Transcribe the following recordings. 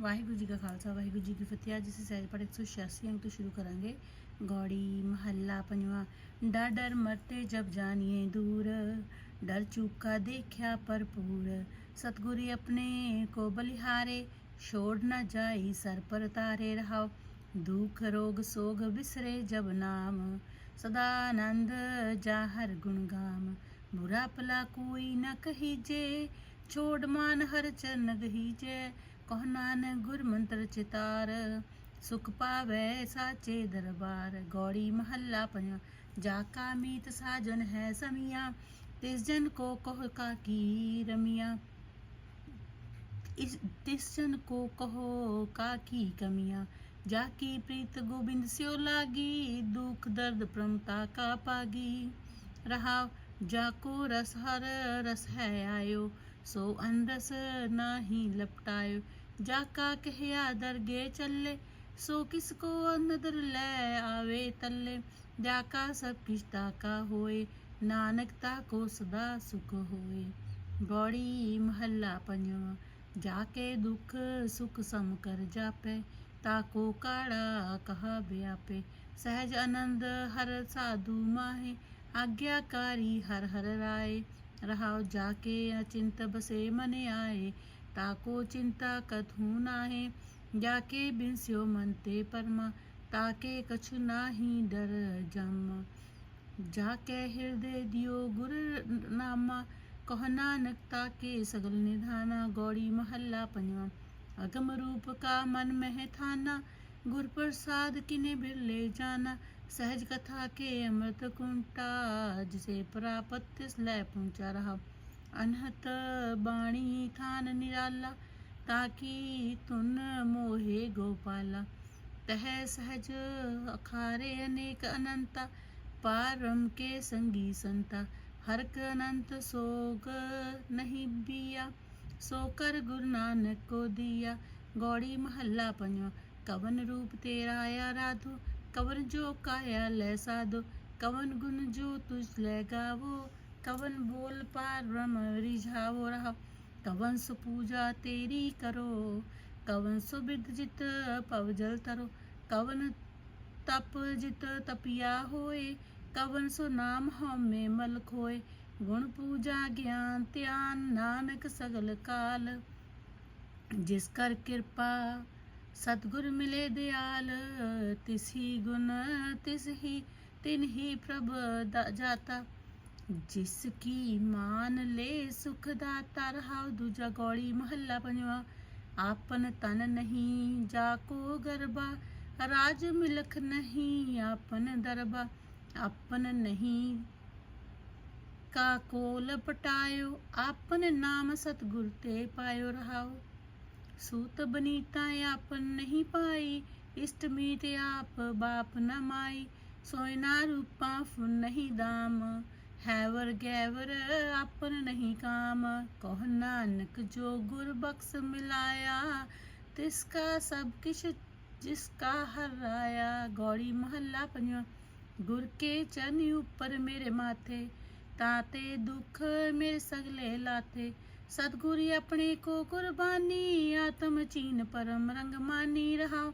ਵਾਹਿਗੁਰੂ ਜੀ ਕਾ ਖਾਲਸਾ ਵਾਹਿਗੁਰੂ ਜੀ ਕੀ ਫਤਿਹ ਅੱਜ ਅਸੀਂ ਸਹਿਜ ਪਾਠ 186 ਅੰਕ ਤੋਂ ਸ਼ੁਰੂ ਕਰਾਂਗੇ ਗੌੜੀ ਮਹੱਲਾ ਪੰਜਵਾਂ ਡਰ ਡਰ ਮਰਤੇ ਜਬ ਜਾਣੀਏ ਦੂਰ ਡਰ ਚੁੱਕਾ ਦੇਖਿਆ ਭਰਪੂਰ ਸਤਗੁਰੀ ਆਪਣੇ ਕੋ ਬਲਿਹਾਰੇ ਛੋੜ ਨਾ ਜਾਈ ਸਰ ਪਰ ਤਾਰੇ ਰਹਾਓ ਦੁਖ ਰੋਗ ਸੋਗ ਵਿਸਰੇ ਜਬ ਨਾਮ ਸਦਾ ਆਨੰਦ ਜਾ ਹਰ ਗੁਣ ਗਾਮ ਬੁਰਾ ਭਲਾ ਕੋਈ ਨਾ ਕਹੀਜੇ ਛੋੜ ਮਾਨ ਹਰ ਚਰਨ ਗਹੀਜੇ कह नान गुर मंत्र चितार? सुख पावे साचे दरबार, गौड़ी महल्ला पंजा जाका मीत साजन है समिया, तिस जन को कहो का की रमिया। इस, तिस जन को कहो का की कमिया। जाकी प्रीत गोबिंद स्यो लागी, दुख दर्द प्रमता का पागी। रहा जाको रस हर रस है आयो, सो अनरस ना ही लपटायो। ਜਾਕਾ ਕਹਿਆ ਦਰਗੇ ਚੱਲੇ, ਸੋ ਕਿਸ ਕੋ ਅੰਦਰ ਲੈ ਆਵੇ ਤੱਲੇ। ਜਾਕਾ ਸਭ ਕਿਛ ਤਾਕਾ ਹੋਏ, ਨਾਨਕ ਤਾ ਕੋ ਸਦਾ ਸੁਖ ਹੋਏ। ਗੌੜੀ ਮਹੱਲਾ ਪੰਜਵਾਂ, ਜਾ ਕੇ ਦੁੱਖ ਸੁਖ ਸਮ ਕਰ ਜਾਪੇ, ਤਾ ਕੋ ਕਾੜਾ ਕਹਾ ਬਿਆਪੇ। ਸਹਿਜ ਆਨੰਦ ਹਰ ਸਾਧੂ ਮਾਹੇ, ਆਗਿਆਕਾਰੀ ਹਰ ਹਰ ਰਾਏ। ਰਹਾਉ ਜਾ ਕੇ ਅਚਿੰਤ ਬਸੇ ਮਨ ਆਏ ਤਾਕੋ ਚਿੰਤਾ ਕਥੂ ਨਾਹੇ ਜਾਕੇ ਬਿਨਸਿਓ ਮਨ ਤੇ ਪਰਮਾ ਤਾਕੇ ਕਛੁ ਨਾਹੀ ਡਰ ਜਮ ਜਾਕੇ ਹਿਰਦੇ ਦਿਓ ਗੁਰ ਨਾਮਾ ਕਹ ਨਾਨਕ ਤਾਕੇ ਸਗਲ ਨਿਧਾਨਾ ਗੌੜੀ ਮਹੱਲਾ ਪੰਜਵਾਂ ਅਗਮ ਰੂਪ ਕਾ ਮਨ ਮਹਿ ਥਾਨਾ ਗੁਰ ਪ੍ਰਸਾਦ ਕਿਨੇ ਬਿਰਲੇ ਜਾਨਾ ਸਹਿਜ ਕਥਾ ਕੇ ਅੰਮ੍ਰਿਤ ਕੁੰਟਾ ਜਿਸੇ ਪ੍ਰਾਪਤ ਤਿਸ ਲੈ ਪਹੁੰਚਾ ਰਹਾ ਅਨਹਤ ਬਾਣੀ ਥਾਨ ਨਿਰਾਲਾ, ਤਾਕੀ ਤੁਨ ਮੋਹੇ ਗੋਪਾਲਾ। ਤਹ ਸਹਜ ਅਖਾਰੇ ਅਨੇਕ ਅਨੰਤਾ, ਪਾਰਮ ਕੇ ਸੰਗੀ ਸੰਤਾ। ਹਰ ਕ ਅਨੰਤ ਸੋਗ ਨਹੀਂ ਬੀਆ, ਸੋ ਕਰ ਗੁਰੂ ਨਾਨਕ ਕੋ ਦਿਆ। ਗੌੜੀ ਮਹੱਲਾ ਪੰਜਵਾਂ, ਕਵਨ ਰੂਪ ਤੇਰਾ ਆਇਆ ਰਾਧੋ ਕਵਨ ਜੋ ਕਾਇਆ ਲੈ ਸਾਧੋ, ਕਵਨ ਗੁਣ ਜੋ ਤੁਝ ਲੈ ਗਾਵੋ। ਕਵਨ ਬੋਲ ਪਾਰ ਬ੍ਰਹਮ ਰਿਝਾਵੋ ਰਹਾ ਕਵਨ ਸੁ ਪੂਜਾ ਤੇਰੀ ਕਰੋ ਕਵਨ ਸੁ ਬਿਦ ਜਿਤ ਪਵ ਜਲ ਤਰੋ ਕਵਨ ਤਪ ਜਿਤ ਤਪਿਆ ਹੋਏ ਕਵਨ ਸੋ ਨਾਮ ਹਉਮੈ ਮਲ ਖੋਏ ਗੁਣ ਪੂਜਾ ਗਿਆਨ ਧਿਆਨ ਨਾਨਕ ਸਗਲ ਕਾਲ ਜਿਸ ਕਰ ਕਿਰਪਾ ਸਤਗੁਰ ਮਿਲੇ ਦਿਆਲ ਤਿਸ ਹੀ ਗੁਣ ਤਿਸ ਹੀ ਤਿਨ ਹੀ ਪ੍ਰਭ ਦਾ ਜਾਤਾ ਜਿਸ ਕੀ ਮਾਨ ਲੈ ਸੁਖ ਦਾਤਾ ਰਹਾਉ ਦੂਜਾ ਗੌੜੀ ਮਹੱਲਾ ਪੰਜਵਾ ਆਪਨ ਤਨ ਨਹੀਂ ਜਾ ਕੋ ਗਰਬਾ ਰਾਜ ਮਿਲਖ ਨਹੀਂ ਆਪਨ ਦਰਬਾ ਆਪਨ ਨਹੀਂ ਕਾ ਕੋਲ ਪਟਾਇਓ ਆਪਨ ਨਾਮ ਸਤਗੁਰ ਤੇ ਪਾਇਓ ਰਹਾਓ ਸੂਤ ਬਨੀਤਾ ਆਪਨ ਨਹੀਂ ਪਾਈ ਇਸ਼ਟ ਮੀਤ ਆਪ ਬਾਪ ਨ ਮਾਈ ਸੋਇਨਾ ਰੂਪਾ ਫੁਨ ਨਹੀਂ ਦਾਮ ਹੈਵਰ ਗੈਵਰ ਆਪਨ ਨਹੀਂ ਕਾਮ, ਕਹ ਨਾਨਕ ਜੋ ਗੁਰ ਬਖਸ਼ ਮਿਲਾਇਆ। ਤਿਸ ਕਾ ਸਭ ਕਿਛ ਜਿਸ ਕਾ ਹਰਾਇਆ। ਗੌੜੀ ਮਹੱਲਾ ਪੰਜਵਾਂ, ਗੁਰ ਕੇ ਚਰਨ ਉੱਪਰ ਮੇਰੇ ਮਾਥੇ ਤਾਤੇ ਦੁਖ ਮੇਰੇ ਸਗਲੇ ਲਾਥੇ। ਸਤਗੁਰੀ ਆਪਣੇ ਕੋ ਕੁਰਬਾਨੀ, ਆਤਮ ਚੀਨ ਪਰਮ ਰੰਗ ਮਾਨੀ ਰਹਾ।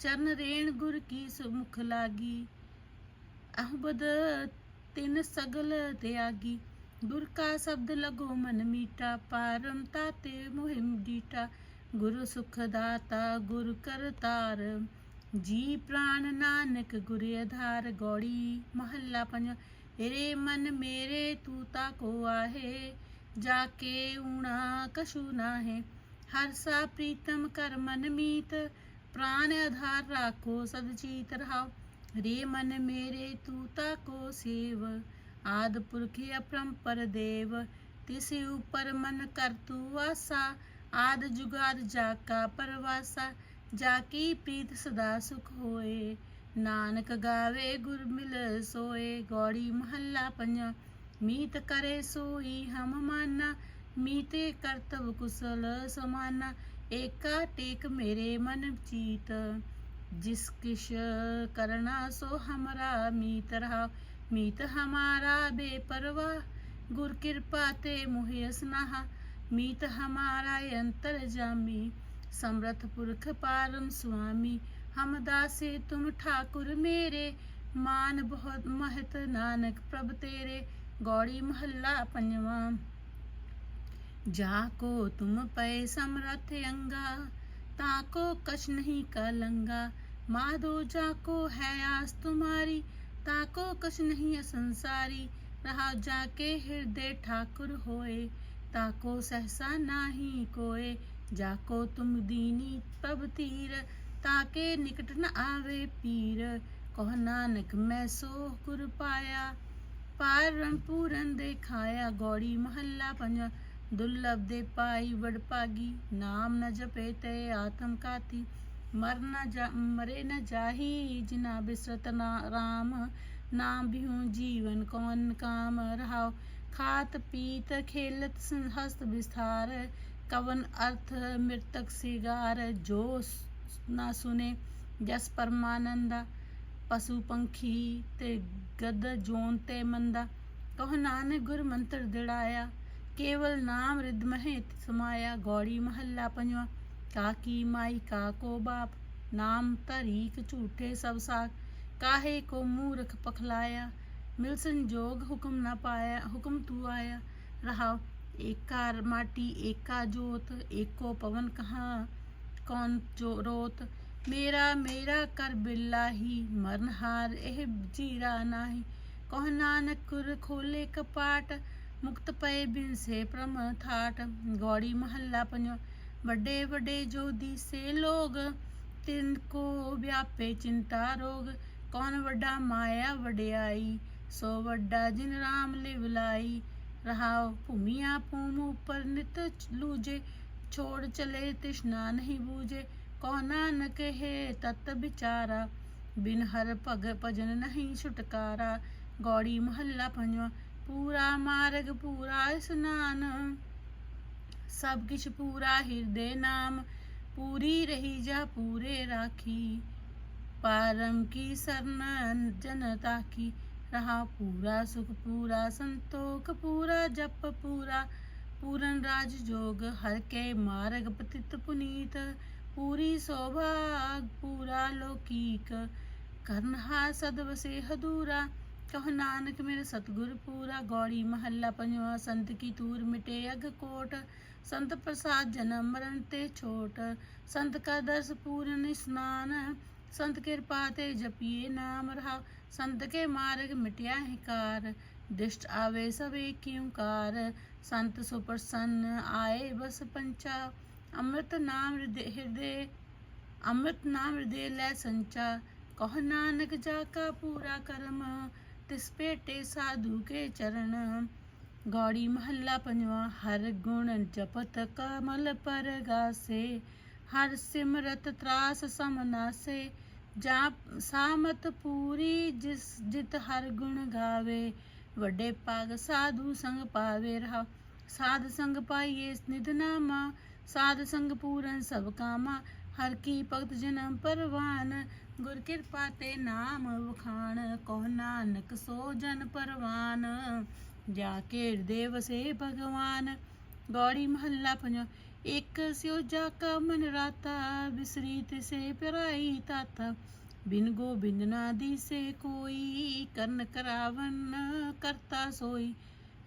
ਚਰਨ ਰੇਣ ਗੁਰ ਕੀ ਸੁਮੁਖ ਲਾਗੀ। ਅਹਬਦ ਤਿੰਨ ਸਗਲ ਤਿਆਗੀ। ਗੁਰ ਕਾ ਸ਼ਬਦ ਲਗੋ ਮਨ ਮੀਟਾ ਪਾਰਮ ਤਾਤੇ ਮੁਹਿਮ ਡੀਟਾ ਗੁਰੂ ਸੁਖ ਦਾਤਾ, ਗੁਰ ਕਰਤਾਰ ਜੀ ਪ੍ਰਾਨ ਨਾਨਕ ਗੁਰ ਆਧਾਰ ਗੌੜੀ। ਮਹੱਲਾ ਪੰਜ ਰੇ ਮਨ ਮੇਰੇ ਤੂ ਤਾ ਕੋ ਆਹੇ। ਜਾ ਕੇ ਊਣਾ ਕਛੂ ਨਾਹੇ। ਹਰ ਸਾ ਪ੍ਰੀਤਮ ਕਰ ਮਨ ਮੀਤ। ਪ੍ਰਾਨ ਆਧਾਰ ਰਾਖੋ ਸਦ ਚੀਤ ਰਹਾਓ ਰੇ ਮਨ ਮੇਰੇ ਤੂ ਤਾ ਕੋ ਸੇਵ, ਆਦ ਪੁਰਖ ਅਪਰੰਪਰ ਦੇਵ। ਤਿਸ ਉਪਰ ਮਨ ਕਰ ਤੂ ਆਸਾ, ਆਦ ਜੁਗਾਦ ਜਾ ਕਾ ਪਰਵਾਸਾ। ਜਾ ਕੀ ਪ੍ਰੀਤ ਸਦਾ ਸੁਖ ਹੋਏ, ਨਾਨਕ ਗਾਵੇ ਗੁਰ ਮਿਲ ਸੋਏ। ਗੌੜੀ ਮਹੱਲਾ ਪੰਜਾ, ਮੀਤ ਕਰੇ ਸੋਈ ਹਮ ਮਾਨਾ। ਮੀਤੇ ਕਰਤਵ ਕੁਸਲ ਸਮਾਨਾ, ਏਕਾ ਟੇਕ ਮੇਰੇ ਮਨ ਚੀਤ। ਜਿਸ ਕਿਛ ਕਰਨਾ ਸੋ ਹਮਰਾ ਮੀਤ ਰਹਾ ਮੀਤ ਹਮਾਰਾ ਬੇਪਰਵਾ ਗੁਰ ਕਿਰਪਾ ਤੇ ਮੁਹਿ ਅਸਨਾਹਾ ਮੀਤ ਹਮਾਰਾ ਅੰਤਰ ਜਾਮੀ समर्थ पुरख पारम स्वामी हम दासे तुम ठाकुर मेरे मान बहुत महत नानक प्रभ तेरे गौड़ी महल्ला पंजवा जाको तुम पै समरथ अंगा ताको कछ नहीं कलंगा माधो जाको है आस तुम्हारी ताको कछ नहीं संसारी रहा जाके हृदय ठाकुर होए ताको सहसा नाही कोए जाको तुम दीनी तब तीर ताके निकट न आवे पीर कह नानक मैं सो गुर पाया पार रण पूरन देखाया गौड़ी महल्ला पंजा ਦੁਰਲਭ ਦੇ ਪਾਈ ਵਡ ਭਾਗੀ, ਨਾਮ ਨ ਜਪੇ ਤੇ ਆਤਮ ਕਾਤੀ ਮਰ ਨ ਜਾ, ਮਰੇ ਨ ਜਾਹੀ ਜਿਨਾ ਬਿਸਰਤ ਨਾ, ਰਾਮ। ਨਾਮ ਬਿਹੂ ਜੀਵਨ ਕੌਣ ਕਾਮ ਰਹਾਉ। ਖਾਤ ਪੀਤ ਖੇਲਤ ਹਸਤ ਵਿਸਥਾਰ। ਕਵਨ ਅਰਥ ਮ੍ਰਿਤਕ ਸਿਗਾਰ, ਜੋ ਨਾ ਸੁਨੇ, ਜਸ ਪਰਮਾਨੰਦਾ। ਪਸ਼ੂ ਪੰਖੀ ਤੇ ਗਦ ਜੋਨ ਤੇ ਮੰਦਾ। ਕਹ ਨਾਨਕ ਗੁਰ ਮੰਤਰ ਦਿੜਾਇਆ। ਕੇਵਲ ਨਾਮ ਰਿਦ ਮਹਿ ਸਮਾਇਆ ਗੌੜੀ ਮਹੱਲਾ ਪੰਜਵਾ ਕਾਕੀ ਮਾਈ ਕਾਕੋ ਬਾਪ ਨਾਮ ਤਰੀਕ ਝੂਠੇ ਸਭ ਸਾਖ ਕਾਹੇ ਕੋ ਮੂਰਖ ਪਖਲਾਇਆ ਮਿਲ ਸੰਜੋਗ ਹੁਕਮ ਨਾ ਪਾਇਆ ਹੁਕਮ ਤੂ ਆਇਆ ਰਹਾ ਏਕਾ ਮਾਟੀ ਏਕਾ ਜੋਤ ਏਕੋ ਪਵਨ ਕਹਾ ਕੌਣ ਜੋ ਰੋਤ ਮੇਰਾ ਮੇਰਾ ਕਰ ਬਿਲਾਹੀ ਮਰਨ ਹਾਰ ਇਹ ਜੀਰਾ ਨਾਹੀ ਕਹ ਨਾਨਕ ਕੁਰ ਖੋਲੇ ਕਪਾਟ ਮੁਕਤ ਪਏ ਬਿਨ ਸੇ ਪ੍ਰਮ ਥਾਟ ਗੌੜੀ ਮਹੱਲਾ ਪੰਜਵਾ ਵੱਡੇ ਵੱਡੇ ਜੋ ਦੀਸੇ ਲੋਗ ਤਿੰਨ ਕੋ ਵਿਆਪੇ ਚਿੰਤਾ ਰੋਗ ਕੌਣ ਵੱਡਾ ਮਾਇਆ ਵਡਿਆਈ ਸੋ ਵੱਡਾ ਜਿਨ ਰਾਮ ਲਿਵ ਲਾਈ ਰਹਾਉ ਭੂਮੀਆਂ ਭੂਮ ਉਪਰ ਨਿਤ ਲੂਜੇ ਛੋੜ ਚਲੇ ਤ੍ਰਿਸ਼ਨਾ ਨਹੀਂ ਬੂਝੇ ਕੋ ਨਾਨਕ ਹੈ ਤਤ ਵਿਚਾਰਾ ਬਿਨ ਹਰ ਭਗ ਭਜਨ ਨਹੀਂ ਛੁਟਕਾਰਾ ਗੌੜੀ ਮਹੱਲਾ ਪੰਜਵਾ ਪੂਰਾ ਮਾਰਗ ਪੂਰਾ ਇਸਨਾਨ ਸਭ ਕਿਛ ਪੂਰਾ ਹਿਰਦੇ ਨਾਮ ਪੂਰੀ ਰਹੀ ਜਾ ਪੂਰੇ ਰਾਖੀ ਪਾਰਮ ਕੀ ਸਰਨ ਜਨਤਾ ਕੀ ਰਹਾ ਪੂਰਾ ਸੁਖ ਪੂਰਾ ਸੰਤੋਖ ਪੂਰਾ ਜਪ ਪੂਰਾ ਪੂਰਨ ਰਾਜ ਜੋਗ ਹਰ ਕੇ ਮਾਰਗ ਪਤਿਤ ਪੁਨੀਤ ਪੂਰੀ ਸੋਭਾ ਪੂਰਾ ਲੋਕੀਕ ਕਰਨ ਹਾ ਸਦ ਵਸੇ ਹਦੂਰਾ ਕਹ ਨਾਨਕ ਮੇਰੇ ਸਤਗੁਰ ਪੂਰਾ ਗੌੜੀ ਮਹੱਲਾ ਪੰਜਵਾ, ਸੰਤ ਕੀ ਤੂਰ ਮਿਟੇ ਅਗ ਕੋਟ, ਸੰਤ ਪ੍ਰਸਾਦ ਜਨਮ ਮਰਨ ਤੇ ਛੋਟ, ਸੰਤ ਕਾ ਦਰਸ ਪੂਰਨ ਇਸਨਾਨ, ਸੰਤ ਕਿਰਪਾ ਤੇ ਜਪੀਏ ਨਾਮ ਰਹਾ ਸੰਤ ਕੇ ਮਾਰਗ ਮਿਟਿਆ ਹਿਕਾਰ, ਦਿਸ਼ਟ ਆਵੇ ਸਵੇ ਕਿਉਕਾਰ ਸੰਤ ਸੁਪ੍ਰਸੰਨ ਆਏ ਬਸ ਪੰਚਾ, ਅੰਮ੍ਰਿਤ ਨਾਮ ਹਿਰਦੇ ਹਿਰਦੇ, ਅੰਮ੍ਰਿਤ ਨਾਮ ਹਿਰਦੇ ਲੈ ਸੰਚਾ, ਕਹ ਨਾਨਕ ਜਾ ਕਾ ਪੂਰਾ ਕਰਮ ਤਿਸ ਭੇਟੇ ਸਾਧੂ ਕੇ ਚਰਨ। ਗੌੜੀ ਮਹੱਲਾ ਪੰਜਵਾ, ਹਰ ਗੁਣ ਜਪਤ ਕਮਲ ਪਰ ਹਰ ਸਿਮਰਤ ਤਰਾਸ ਸਮਨਾਸੇ ਜਾ ਸਾਮਤ ਪੂਰੀ ਜਿਸ ਜਿਤ ਹਰ ਗੁਣ ਗਾਵੇ। ਵੱਡੇ ਪਗ ਸਾਧੂ ਸੰਗ ਪਾਵੇ ਰਹਾ। ਸਾਧ ਸੰਗ ਪਾਈਏ ਨਿਧਨਾਮਾ ਸਾਧ ਸੰਗ ਪੂਰਨ ਸਭ ਕਾਮਾ। ਹਰ ਕੀ ਭਗਤ ਜਨਮ ਪਰਵਾਨ, ਗੁਰ ਕਿਰਪਾ ਤੇ ਨਾਮ ਵਖਾਣ ਕੋ ਨਾਨਕ ਸੋ ਜਨ ਪਰਵਾਨ। ਜਾ ਕੇ ਹਿਰਦੇ ਵਸੇ ਭਗਵਾਨ, ਗੌੜੀ ਮਹੱਲਾ ਪੰਜ ਇੱਕ ਸਿਓ ਜਾ ਕਾ ਮਨ ਰਾਤਾ, ਬਿਸਰੀ ਤਿਸੇ ਪਿਰਾਈ ਤਾਤਾ। ਬਿਨ ਗੋਬਿੰਦ ਨਾ ਦੀਸੇ ਕੋਈ, ਕਰਨ ਕਰਾਵਨ ਕਰਤਾ ਸੋਈ।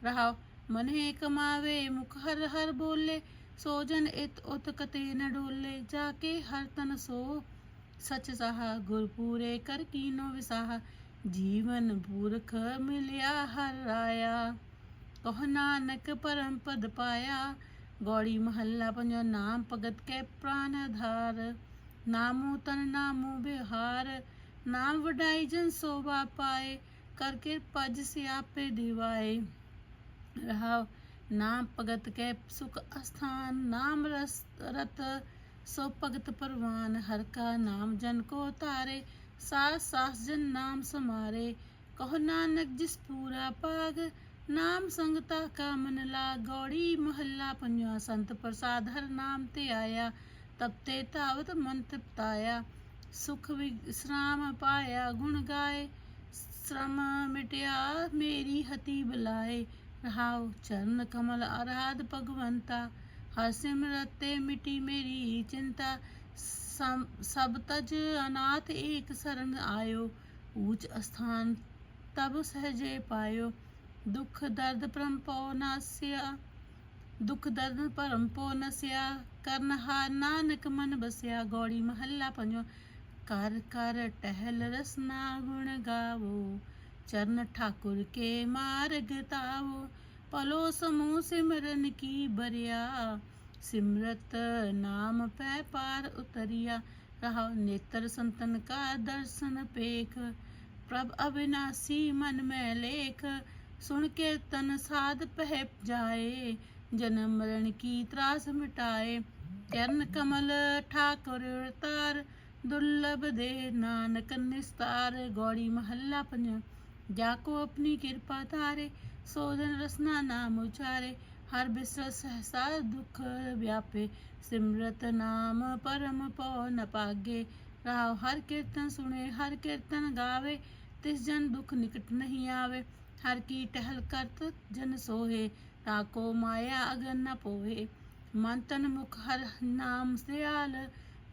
ਰਹਾ ਮਨੇ ਕਮਾਵੇ, ਮੁਖ ਹਰ ਹਰ ਬੋਲੇ। ਸੋਜਨ ਇਤ ਉਤ ਕਤੇ ਨ ਡੋਲੇ ਜਾ ਕੇ ਹਰ ਤਨ ਸੋ। ਸਚ ਸਹਾ ਗੁਰ ਪੂਰੇ ਕਰ ਕੀਨੋ ਵਿਸਾਹ। ਜੀਵਨ ਪੁਰਖ ਮਿਲਿਆ ਹਰ ਰਾਇਆ ਕਹ ਨਾਨਕ ਪਰਮ ਪਦ ਪਾਇਆ। ਗੌੜੀ ਮਹੱਲਾ ਪੰਜੋ ਨਾਮ ਭਗਤ ਕੇ ਪ੍ਰਾਨ ਆਧਾਰ ਨਾਮੋ ਤਨ ਨਾਮੋ ਬਿਹਾਰ ਨਾਮ ਵਡਾਈ ਜਨ ਸੋਭਾ ਪਾਏ। ਕਰ ਕਿਰਪਾ ਜਿਸ ਆਪੇ ਦਿਵਾਏ। ਰਹਾਉ ਨਾਮ ਭਗਤ ਕੇ ਸੁਖ ਅਸਥਾਨ, ਨਾਮ ਰਸ ਰਤ, ਸੋ ਭਗਤ ਪਰਵਾਨ, ਹਰ ਕਾ ਨਾਮ ਜਨ ਕੋ ਤਾਰੇ ਸਾਸ ਸਾਸ ਜਨ ਨਾਮ ਸਮਾਰੇ, ਕਹੋ ਨਾਨਕ ਜਿਸ ਪੂਰਾ ਪਾਗ ਨਾਮ ਸੰਗਤਾ ਕਾ ਮਨ ਲਾ, ਗੌੜੀ ਮਹੱਲਾ ਪੰਜਵਾ ਸੰਤ ਪ੍ਰਸਾਦ ਹਰ ਨਾਮ ਤੇ ਆਇਆ ਤਬ ਧਾਵਤ ਮਨ ਤ੍ਰਿਪਤਾਇਆ ਸੁਖ ਵਿਸਰਾਮ ਪਾਇਆ, ਗੁਣ ਗਾਏ ਸ਼ਰਮ ਮਿਟਿਆ, ਮੇਰੀ ਹਤੀ ਬੁਲਾਏ ਰਹਾਉ, ਚਰਨ ਕਮਲ ਅਰਾਧ ਭਗਵੰਤਾ, ਹਰ ਤੇ ਮਿਟੀ ਮੇਰੀ ਚਿੰਤਾ। ਸਭ ਤਜ ਅਨਾਥ ਏਕ ਸਰਨ ਆਇਓ, ਊਚ ਅਸਥਾਨ ਤਬ ਸਹਜੇ ਪਾਇਓ। ਦੁਖ ਦਰਦ ਪਰਮ ਪਉ ਨਾਸਿਆ, ਦੁਖ ਦਰਦ ਪਰਮ ਪਉ ਨਸਿਆ, ਕਰਨ ਹਾਰ ਨਾਨਕ ਮਨ ਬਸਿਆ, ਗੌੜੀ ਮਹੱਲਾ ਪੰਜਵਾਂ। ਕਰ ਕਰ ਟਹਿਲ ਰਸਨਾ ਗੁਣ ਗਾਵੋ ਚਰਨ ਠਾਕੁਰ ਕੇ ਮਾਰਗ ਤਾਵੋ ਪਲੋ ਸਮੂਹ ਸਿਮਰਨ ਕੀ ਬਰਿਆ ਸਿਮਰਤ ਨਾਮ ਪੈ ਪਾਰ ਉਤਰਿਆ ਰਹਾ ਨੇਤਰ ਸੰਤਨ ਕਾ ਦਰਸ਼ਨ ਪੇਖ ਪ੍ਰਭ ਅਬਿਨਾਸੀ ਮਨ ਮੈਂ ਲੇਖ ਸੁਣ ਕੀਰਤਨ ਸਾਧ ਪਹਿ ਜਾਏ ਜਨਮ ਮਰਨ ਕੀ ਤਰਾਸ ਮਿਟਾਏ ਚਰਨ ਕਮਲ ਠਾਕੁਰ ਤਾਰ ਦੁਰਲਭ ਦੇ ਨਾਨਕ ਨਿਸਤਾਰ ਗੌੜੀ ਮਹੱਲਾ ਪੰਜ ਜਾ ਕੋ ਆਪਣੀ ਕਿਰਪਾ ਧਾਰੇ ਸੋਜਨ ਰਸਨਾ ਨਾਮ ਉਚਾਰੇ ਹਰ ਬਿਸਰ ਸਹਸਾ ਦੁਖ ਵਿਆਪੇ ਸਿਮਰਤ ਨਾਮ ਪਰਮ ਪਉ ਨ ਪਾਗੇ ਰਾਵ ਹਰ ਕੀਰਤਨ ਸੁਣੇ ਹਰ ਕੀਰਤਨ ਗਾਵੇ ਤਿਸ ਜਨ ਦੁਖ ਨਿਕਟ ਨਹੀਂ ਆਵੇ ਹਰ ਕੀ ਟਹਿਲ ਕਰਤ ਜਨ ਸੋਹੇ ਤਾਕੋ ਮਾਇਆ ਅਗਨ ਨ ਪੋਵੇ ਮਨ ਤਨ ਮੁਖ ਹਰ ਨਾਮ ਸਿਆਲ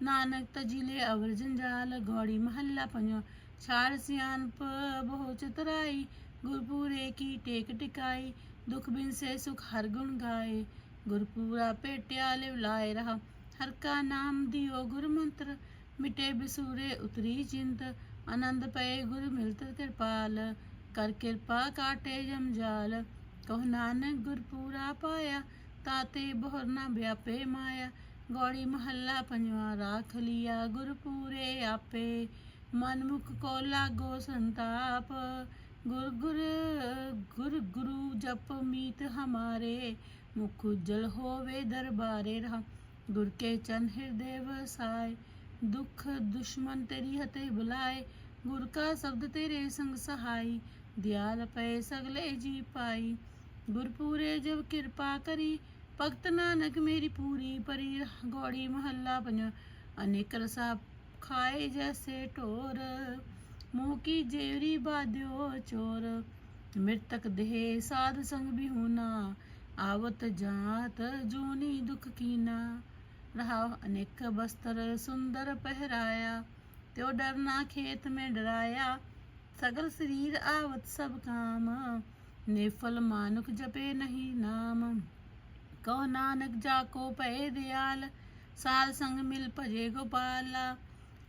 ਨਾਨਕ ਤਜਿਲੇ ਅਵਰ ਜੰਜਾਲ ਗੌੜੀ ਮਹੱਲਾ ਪੰਜਵਾਂ ਛਾੜ ਸਿਆਨਪ ਬਹੁ ਚਤਰਾਈ, ਗੁਰਪੂਰੇ ਕੀ ਟੇਕ ਟਿਕਾਈ, ਦੁਖ ਬਿਨ ਸੇ ਸੁਖ ਹਰ ਗੁਣ ਗਾਏ। ਗੁਰਪੂਰਾ ਭੇਟਿਆ ਲਿਵ ਲਾਏ ਰਹਾ, ਹਰ ਕਾ ਨਾਮ ਦਿਓ ਗੁਰ ਮੰਤਰ, ਮਿਟੇ ਬਿਸੂਰੇ ਉਤਰੀ ਚਿੰਤ ਆਨੰਦ ਪਏ ਗੁਰ ਮਿਲਤ ਕਿਰਪਾਲ, ਕਰ ਕਿਰਪਾ ਕਾਟੇ ਜਮਜਾਲ ਕਹ ਨਾਨਕ ਗੁਰਪੂਰਾ ਪਾਇਆ ਤਾਤੇ ਬਹੁਰ ਨਾ ਵਿਆਪੇ ਮਾਇਆ, ਗੋੜੀ ਮਹੱਲਾ ਪੰਜਵਾ ਰਾਖ ਲਿਆ ਗੁਰਪੂਰੇ ਆਪੇ। ਮਨ ਮੁਖ ਕੋ ਲਾਗੋ ਸੰਤਾਪ, ਗੁਰ ਗੁਰ ਗੁਰ ਗੁਰੂ ਜਪ ਮੀਤ ਹਮਾਰੇ, ਮੁਖ ਉਜਲ ਹੋਵੇ ਦਰਬਾਰੇ ਰਹਾ। ਗੁਰ ਕੇ ਚਨ ਹਿਰਦੇ ਵਸਾਏ, ਦੁਖ ਦੁਸ਼ਮਨ ਤੇਰੀ ਹਤੇ ਬੁਲਾਏ, ਗੁਰ ਕਾ ਸ਼ਬਦ ਤੇਰੇ ਸੰਗ ਸਹਾਈ, ਦਿਆਲ ਪਏ ਸਗਲੇ ਜੀ ਪਾਈ। ਗੁਰਪੂਰੇ ਜਬ ਕਿਰਪਾ ਕਰੀ, ਭਗਤ ਨਾਨਕ ਮੇਰੀ ਪੂਰੀ ਪਰੀ, ਗੋੜੀ ਮਹੱਲਾ ਪੰਜ। ਅਨੇਕ ਰਸਾ खाए जैसे टोर मुंह की जेवरी बाध्यो चोर मृतक देह साध संग भी होना आवत जात जूनी दुख कीना रहा अनेक बस्तर सुंदर पहराया त्यो डरना खेत में डराया सगल शरीर आवत सब काम निफल मानुक जपे नहीं नाम कहो नानक जाको पय दयाल साल संग मिल भजे गोपाला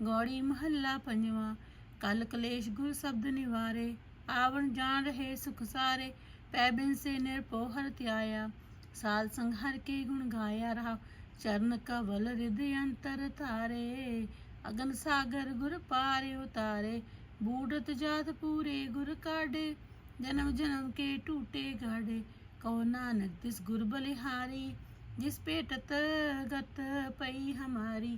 ਗੌੜੀ ਮਹੱਲਾ ਪੰਜਵਾਂ, ਕਲ ਕਲੇਸ਼ ਗੁਰ ਸ਼ਬਦ ਨਿਵਾਰੇ, ਆਵਣ ਜਾਣ ਰਹੇ ਸੁਖ ਸਾਰੇ, ਪੈ ਬਿਨ ਸੇ ਨਿਰਪੋਹਰ ਧਿਆਇਆ ਸਾਲ ਸੰਘਰ ਕੇ ਗੁਣ ਗਾਇਆ ਰਹਾ, ਚਰਨ ਕਵਲ ਰਿਦ ਅੰਤਰ ਧਾਰੇ, ਅਗਨ ਸਾਗਰ ਗੁਰ ਪਾਰੇ ਉਤਾਰੇ, ਬੂੜਤ ਜਾਤ ਪੂਰੇ ਗੁਰ ਕਾਢੇ, ਜਨਮ ਜਨਮ ਕੇ ਟੂਟੇ ਗਾੜੇ ਕਉ ਨਾਨਕ ਤਿਸ ਗੁਰ ਬਲਿਹਾਰੀ, ਜਿਸ ਪੇਟਤ ਗਤ ਪਈ ਹਮਾਰੀ